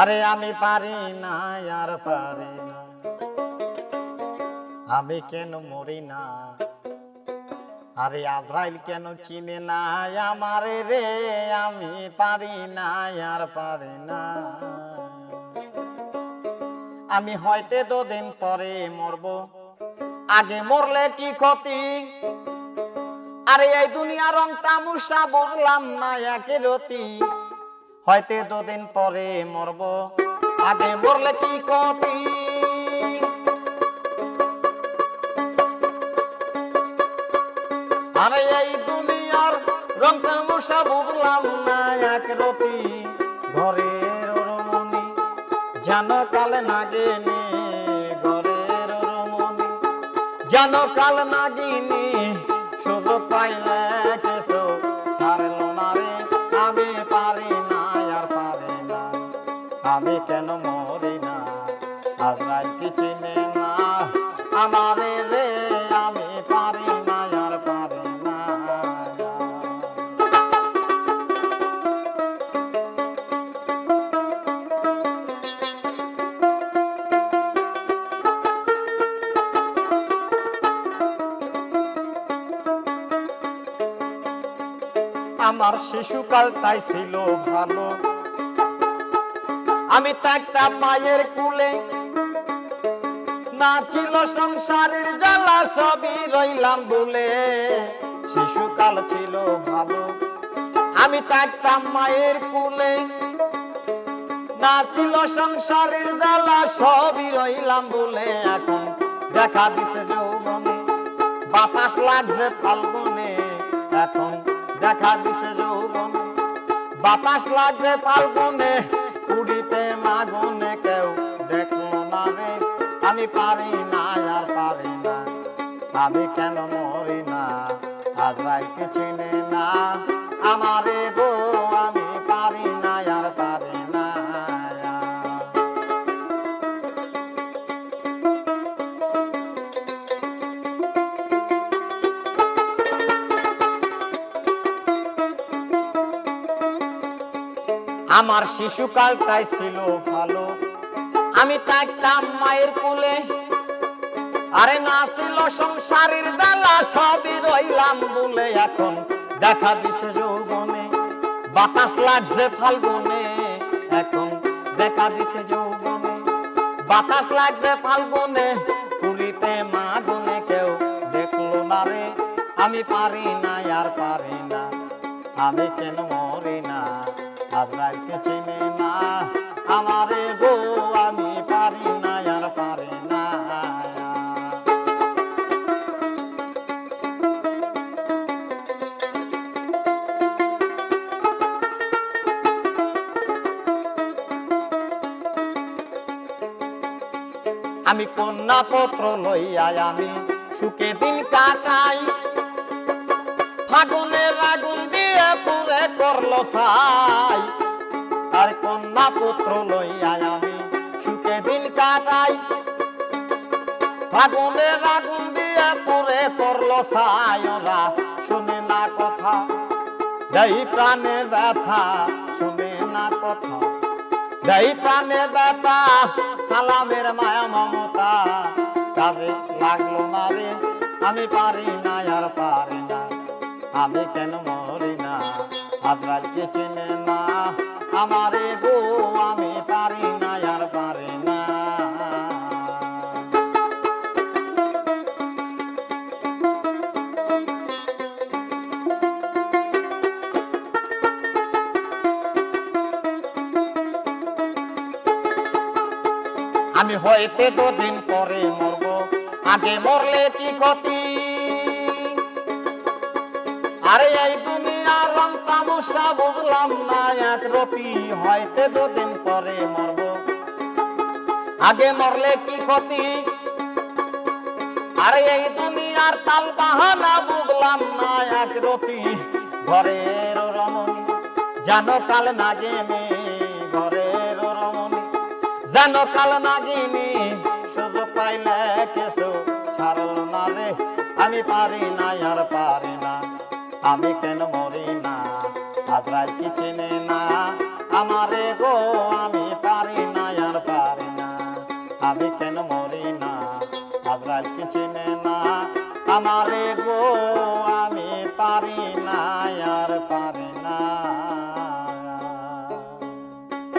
আরে আমি পারি না, আর পারি না। আমি কেন মরি না? আরে আজরাইল কেন চিনে না? আমারে রে, আমি পারি না, আর পারি না। আমি হয়তো দুদিন পরে মরব। আগে মরলে কি ক্ষতি? আরে এই দুনিয়া রং তামুসা বুঝলাম না একে রতি। হয়তো দুদিন পরে মরব। আগে মরলে কি ক্ষতি? আরে এই দুনিয়ার রং না এক রতি। ঘরের রমণী, যেন কাল নাগিনী, ঘরের রমণী, যেন কাল নাগিনী, শুধু পাইলে আমি কেন মরি না? আজরাইল কি চিনে না? আমারে রে, আমি পারি না, আর পারি না। আমার শিশুকাল তাই ছিল ভালো। আমি থাকতাম মায়ের কুলে। না ছিল সংসারের জ্বালা, সবই রইলাম বলে। শিশুকাল ছিল ভালো। আমি থাকতাম মায়ের কুলে। না ছিল সংসারের জ্বালা, সবই রইলাম বলে। এখন দেখা দিছে যৌবনে। বাতাস লাগছে ফাল্গুনে। এখন দেখা দিছে যৌবনে। বাতাস লাগছে ফাল্গুনে। মাগুনে কেউ না রে। আমি পারি না আর পারি না। আমি কেন মরি না? আজ রাইকে চিনে না। আমারে গো আমার শিশুকালটাই ছিল ভালো। আমি থাকতাম মায়ের কোলে। আরে না ছিল সংসারের দালা সবই রইলাম বলে এখন দেখা দিছে যৌবনে। বাতাস লাগছে ফাল্গুনে, এখন দেখা দিছে যৌবনে। বাতাস লাগছে ফাল্গুনে, পুরীতে মাগুনে কেউ দেখল না রে। আমি পারি না, আর পারি না। আমি কেন মরি আমি পারি কন্যা পত্র লইয়া আমি সুখে দিন কাটাই। ফাগুনের আগুন দিয়ে পুরে করল কন্যা পুত্র লইয়া আমি, সুখে দিন কাটাই। ফাগুনের আগুন দিয়ে পুরে করল ওরা শুনে না কথা। দেই প্রাণে ব্যথা, শুনে না কথা। দেই প্রাণে ব্যথা, সালামের মায়া মমতা। কাজে লাগল না রে, আমি পারি না, আর পারি না। আমি কেন মরি না? আদ্রালকে চেনে না। আমারে আমি হইতে দুদিন পরে মরব। আগে মরলে কি ক্ষতি? আরে এই দুনিয়ার রং তামসা বুঝলাম না, এক রতি হয়তো দুদিন পরে মরব। আগে মরলে কি ক্ষতি? আরে এই দুনিয়ার তাল বাহানা বুঝলাম না, এক রতি ঘরের রমণী। জানো কাল না রমণী জানো কাল নাগিনি, সুযোগ পাইলে কেসো ছাড়ল না রে। আমি পারি না আর পারি না, আমি কেন মরি না? আদ্রাই কি চিনে না? আমারে গো, আমি পারি না আর পারি না, আমি কেন মরি না? আদ্রাই কি চিনে না? আমারে গো, আমি পারি না আর পারি না।